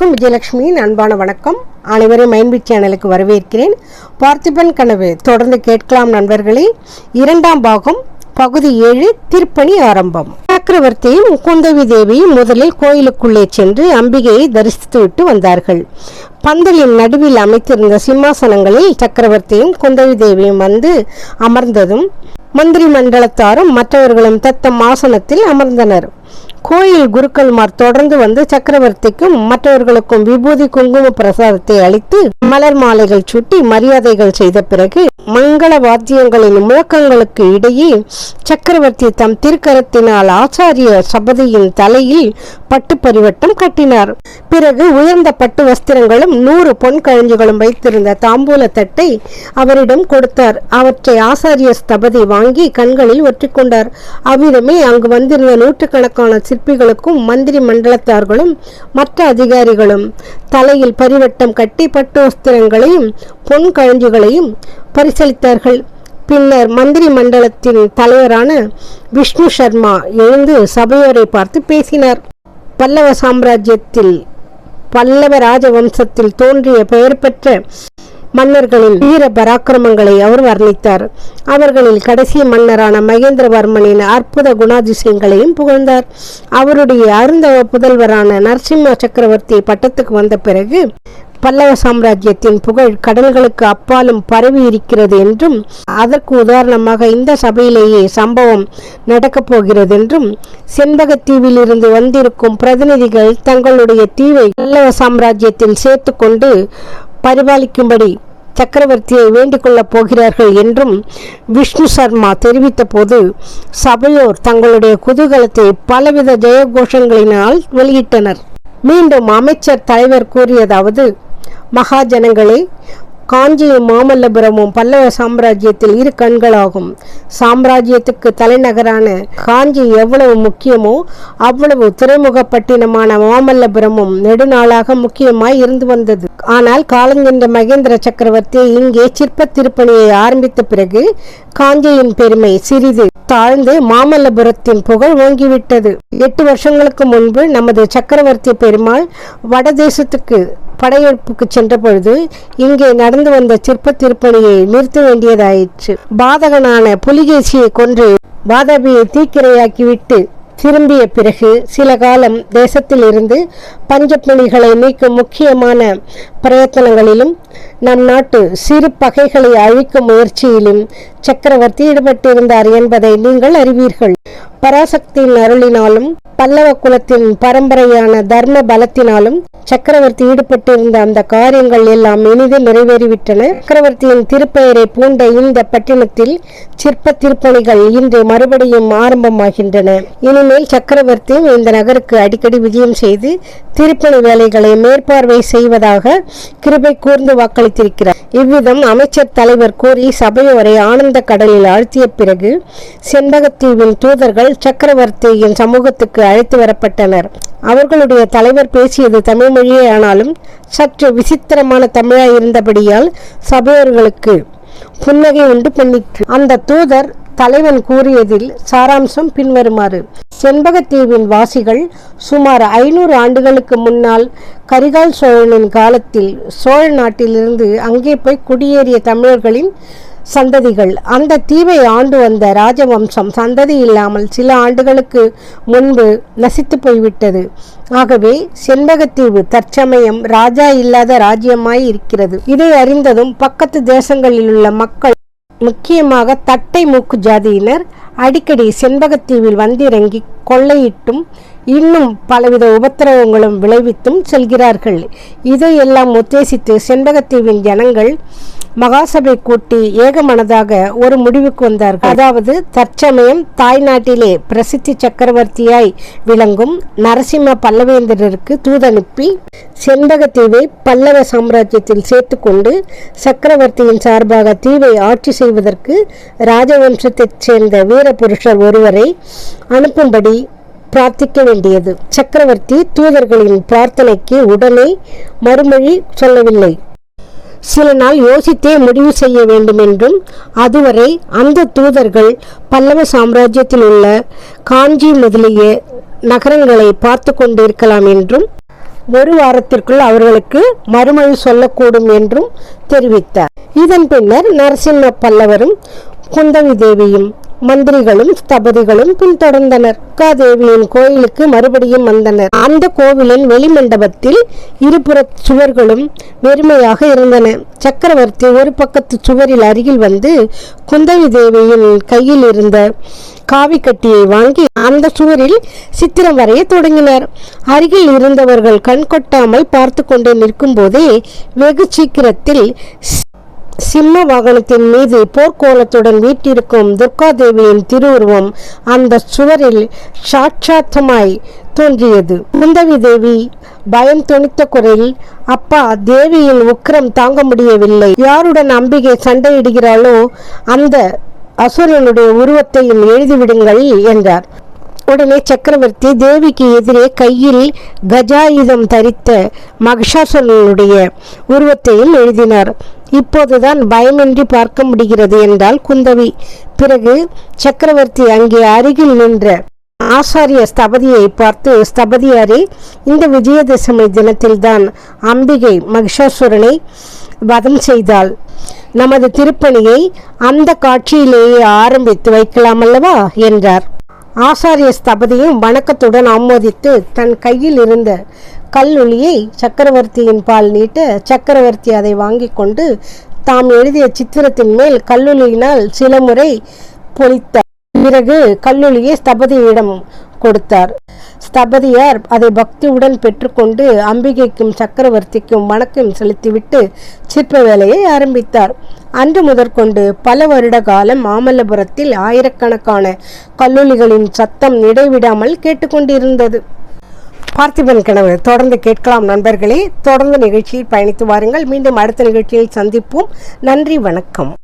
அனைவருக்கும் விஜயலட்சுமியின் அன்பான வணக்கம். அனைவரும் மைன்பிட் சேனலுக்கு வரவேற்கிறேன். பார்த்திபன் கனவு தொடர்ந்து கேட்கலாம் நண்பர்களே. இரண்டாம் பாகம் பகுதி ஏழு திருப்பணி ஆரம்பம். சக்கரவர்த்தியும் குந்தவி தேவியும் முதலில் கோயிலுக்குள்ளே சென்று அம்பிகையை தரிசித்துவிட்டு வந்தார்கள். பந்தலின் நடுவில் அமைத்திருந்த சிம்மாசனங்களில் சக்கரவர்த்தியும் குந்தவி தேவியும் வந்து அமர்ந்ததும் மந்திரி மண்டலத்தாரும் மற்றவர்களும் தத்தம் ஆசனத்தில் அமர்ந்தனர். கோயில் குருக்கள்மார் தொடர்ந்து வந்து சக்கரவர்த்திக்கும் மற்றவர்களுக்கும் விபூதி குங்கும பிரசாதத்தை அளித்து மலர் மாலைகள் சுட்டி மரியாதைகள் செய்த பிறகு மங்கள வாத்தியங்களின் முழக்கங்களுக்கு இடையே சக்கரவர்த்தி தம் திருக்கரத்தினால் ஆச்சாரிய சபதியின் தலையில் பட்டு பரிவட்டம் கட்டினார். பிறகு உயர்ந்த பட்டு வஸ்திரங்களும் நூறு பொன் கழிஞ்சுகளும் வைத்திருந்த தாம்பூல தட்டை அவரிடம் கொடுத்தார். அவற்றை ஆசாரிய ஸ்தபதி வாங்கி கண்களில் ஒற்றிக்கொண்டார். அவ்விதமே அங்கு வந்திருந்த நூற்றுக்கணக்கான சிற்பிகளுக்கும் மந்திரி மண்டலத்தார்களும் மற்ற அதிகாரிகளும் தலையில் பரிவட்டம் கட்டி பட்டோஸ்திரங்களையும் பொன் கழிஞ்சுகளையும் பரிசளித்தார்கள். பின்னர் மந்திரி மண்டலத்தின் தலைவரான விஷ்ணு சர்மா எழுந்து சபையோரை பார்த்து பேசினார். பல்லவ சாம்ராஜ்யத்தில் பல்லவ ராஜவம்சத்தில் தோன்றிய பெயர் பெற்ற மன்னர்களின் வீர பராக்கிரமங்களை அவர் வர்ணித்தார். அவர்களில் கடைசி மன்னரான மகேந்திரவர்மனின் அற்புத குணாதிசயங்களையும் புகழ்ந்தார். அவருடைய அருந்தவ புதல்வரான நரசிம்ம சக்கரவர்த்தி பட்டத்துக்கு வந்த பிறகு பல்லவ சாம்ராஜ்யத்தின் புகழ் கடல்களுக்கு அப்பாலும் பரவி இருக்கிறது என்றும் அதற்கு உதாரணமாக இந்த சபையிலேயே சம்பவம் நடக்கப் போகிறது என்றும் செண்பகத்தீவில் இருந்து வந்திருக்கும் பிரதிநிதிகள் தங்களுடைய தீவை பல்லவ சாம்ராஜ்யத்தில் சேர்த்து கொண்டு பரிபாலிக்கும்படி சக்கரவர்த்தியை வேண்டிக் கொள்ளப் போகிறார்கள் என்றும் விஷ்ணு சர்மா தெரிவித்த போது சபையோர் தங்களுடைய குதூகலத்தை பலவித ஜெயகோஷங்களினால் வெளியிட்டனர். மீண்டும் அமைச்சர் தலைவர் கூறியதாவது மகாஜனங்களே காஞ்சியும் மாமல்லபுரமும் பல்லவ சாம்ராஜ்யத்தில் இரு கண்களாகும். சாம்ராஜ்யத்துக்கு தலைநகரான காஞ்சி எவ்வளவு முக்கியமோ அவ்வளவு துறைமுகப்பட்டினமான மாமல்லபுரமும் நெடுநாளாக முக்கியமாய் இருந்து வந்தது. ஆனால் காலஞ்சென்ற மகேந்திர சக்கரவர்த்தி இங்கே சிற்ப திருப்பணியை ஆரம்பித்த பிறகு காஞ்சியின் பெருமை சிறிது தாழ்ந்து மாமல்லபுரத்தின் புகழ் ஓங்கிவிட்டது. எட்டு வருஷங்களுக்கு முன்பு நமது சக்கரவர்த்தி பெருமாள் வடதேசத்துக்கு படையெடுப்புக்கு சென்ற பொழுது இங்கே நடந்து வந்த சிற்ப திருப்பணியை நிறுத்த வேண்டியதாயிற்று. பாதகனான புலிகேசியை கொன்று வாதாபியை தீக்கிரையாக்கிவிட்டு திரும்பிய பிறகு சில காலம் தேசத்தில் இருந்து பஞ்சப்பணிகளை நீக்கும் முக்கியமான பிரயத்தனங்களிலும் நம் நாட்டு சிறு பகைகளை அழிக்கும் முயற்சியிலும் சக்கரவர்த்தி ஈடுபட்டிருந்தார் என்பதை நீங்கள் அறிவீர்கள். பராசக்தியின் அருளினாலும் பல்லவ குலத்தின் பரம்பரையான தர்ம பலத்தினாலும் சக்கரவர்த்தி ஈடுபட்டிருந்த அந்த காரியங்கள் எல்லாம் இனிது நிறைவேறிவிட்டன. சக்கரவர்த்தியின் திருப்பெயரை பூண்ட இந்த பட்டினத்தில் சிற்ப திருப்பணிகள் இன்று மறுபடியும் ஆரம்பமாகின்றன. இனிமேல் சக்கரவர்த்தியும் இந்த நகருக்கு அடிக்கடி விஜயம் செய்து திருப்பணி வேலைகளை மேற்பார்வை செய்வதாக கிருபை கூர்ந்து வாக்களித்திருக்கிறார். இவ்விதம் அமைச்சர் தலைவர் கூறி சபையோரை ஆனந்த கடலில் ஆழ்த்திய பிறகு செண்பகத்தீவின் தூதர்கள் சக்கரவர்த்தியின் சமூகத்துக்கு அழைத்து வரப்பட்டனர். அவர்களுடைய தலைவர் பேசியது தமிழ் மொழியே ஆனாலும் சற்று விசித்திரமான தமிழாய் இருந்தபடியால் சபையர்களுக்கு புன்னகை உண்டு பண்ணிற்று. அந்த தூதர் தலைவன் கூறியதில் சாராம்சம் பின்வருமாறு. செண்பகத்தீவின் வாசிகள் சுமார் ஐநூறு ஆண்டுகளுக்கு முன்னால் கரிகால் சோழனின் காலத்தில் சோழ நாட்டிலிருந்து அங்கே போய் குடியேறிய தமிழர்களின் சந்ததிகள். அந்த தீவை ஆண்டு வந்த ராஜவம்சம் சந்ததி இல்லாமல் சில ஆண்டுகளுக்கு முன்பு நசித்து போய்விட்டது. ஆகவே செண்பகத்தீவு தற்சமயம் ராஜா இல்லாத ராஜ்யமாய் இருக்கிறது. இதை அறிந்ததும் பக்கத்து தேசங்களில் உள்ள மக்கள் முக்கியமாக தட்டை மூக்கு ஜாதியினர் அடிக்கடி செண்பகத்தீவில் வந்திறங்கி கொள்ளையிட்டும் இன்னும் பலவித உபத்திரவங்களும் விளைவித்தும் செல்கிறார்கள். இதையெல்லாம் உத்தேசித்து செண்பகத்தீவின் ஜனங்கள் மகாசபை கூட்டி ஏகமனதாக ஒரு முடிவுக்கு வந்தார்கள். அதாவது தற்சமயம் தாய்நாட்டிலே பிரசித்தி சக்கரவர்த்தியாய் விளங்கும் நரசிம்ம பல்லவேந்திரருக்கு தூதனுப்பி செண்பகத்தீவை பல்லவ சாம்ராஜ்யத்தில் சேர்த்துக்கொண்டு சக்கரவர்த்தியின் சார்பாக தீவை ஆட்சி செய்வதற்கு ராஜவம்சத்தைச் சேர்ந்த வீரபுருஷர் ஒருவரை அனுப்பும்படி பிரார்த்திக்க வேண்டியது. சக்கரவர்த்தி தூதர்களின் பிரார்த்தனைக்கு உடனே மறுமொழி சொல்லவில்லை. சில நாள் யோசித்தே முடிவு செய்ய வேண்டும் என்றும் அதுவரை அந்த தூதர்கள் பல்லவ சாம்ராஜ்யத்தில் உள்ள காஞ்சி முதலிய நகரங்களை பார்த்து கொண்டிருக்கலாம் என்றும் ஒரு வாரத்திற்குள் அவர்களுக்கு மறுமொழி சொல்லக்கூடும் என்றும் தெரிவித்தார். இதன் பின்னர் நரசிம்ம பல்லவரும் குந்தவி தேவியும் மந்திரிகளும் ஸ்தபதிகளும் பின்தொடர்ந்தனர். தேவியின் கோயிலுக்கு மறுபடியும் வந்தனர். அந்த கோவிலின் வெளிமண்டபத்தில் இருபுற சுவர்களும் வெறுமையாக இருந்தன. சக்கரவர்த்தி ஒரு பக்கத்து சுவரில் அருகில் வந்து குந்தவி தேவியின் கையில் இருந்த காவி கட்டியை வாங்கி அந்த சுவரில் சித்திரம் வரைய தொடங்கினர். அருகில் இருந்தவர்கள் கண் கொட்டாமல் பார்த்து கொண்டே நிற்கும் போதே வெகு சீக்கிரத்தில் சிம்ம வாகனத்தின் மீது போர்க்கோலத்துடன் வீட்டிருக்கும் துர்காதேவியின் திருவுருவம் அந்த சுவரில் சாட்சாத்தமாய் தோன்றியது. குந்தவி தேவி பயம் துணித்த குரலில் அப்பா தேவியின் உக்கிரம் தாங்க முடியவில்லை. யாருடன் அம்பிகை சண்டையிடுகிறாளோ அந்த அசுரனுடைய உருவத்தையும் எழுதிவிடுங்கள் என்றார். உடனே சக்கரவர்த்தி தேவிக்கு எதிரே கையில் கஜாயுதம் தரித்த மகிஷாசுரனுடைய உருவத்தையும் எழுதினார். இப்போதுதான் பயமின்றி பார்க்க முடிகிறது என்றால் குந்தவி. பிறகு சக்கரவர்த்தி அங்கே அருகில் நின்ற ஆசாரிய ஸ்தபதியை பார்த்து ஸ்தபதியாரே இந்த விஜயதசமி தினத்தில்தான் அம்பிகை மகிஷாசுரனை வதம் செய்தாள். நமது திருப்பணியை அந்த காட்சியிலேயே ஆரம்பித்து வைக்கலாம் அல்லவா என்றார். ஆசாரிய ஸ்தபதியும் வணக்கத்துடன் ஆமோதித்து தன் கையில் இருந்த கல்லொளியை சக்கரவர்த்தியின் பால் நீட்ட சக்கரவர்த்தி அதை வாங்கி கொண்டு தாம் எழுதிய சித்திரத்தின் மேல் கல்லொளியினால் சில முறை பொழித்தார் பிறகு கல்லொலியை ஸ்தபதியிடம் கொடுத்தார். ஸ்தபதியார் அதை பக்தியுடன் பெற்றுக்கொண்டு அம்பிகைக்கும் சக்கரவர்த்திக்கும் வணக்கம் செலுத்திவிட்டு சிற்ப வேலையை ஆரம்பித்தார். அன்று முதற்கொண்டு பல வருட காலம் மாமல்லபுரத்தில் ஆயிரக்கணக்கான கல்லூலிகளின் சத்தம் இடைவிடாமல் கேட்டுக்கொண்டிருந்தது. பார்த்திபன் கனவு தொடர்ந்து கேட்கலாம் நண்பர்களே. தொடர்ந்து நிகழ்ச்சியில் பயணித்து வாருங்கள். மீண்டும் அடுத்த நிகழ்ச்சியில் சந்திப்போம். நன்றி வணக்கம்.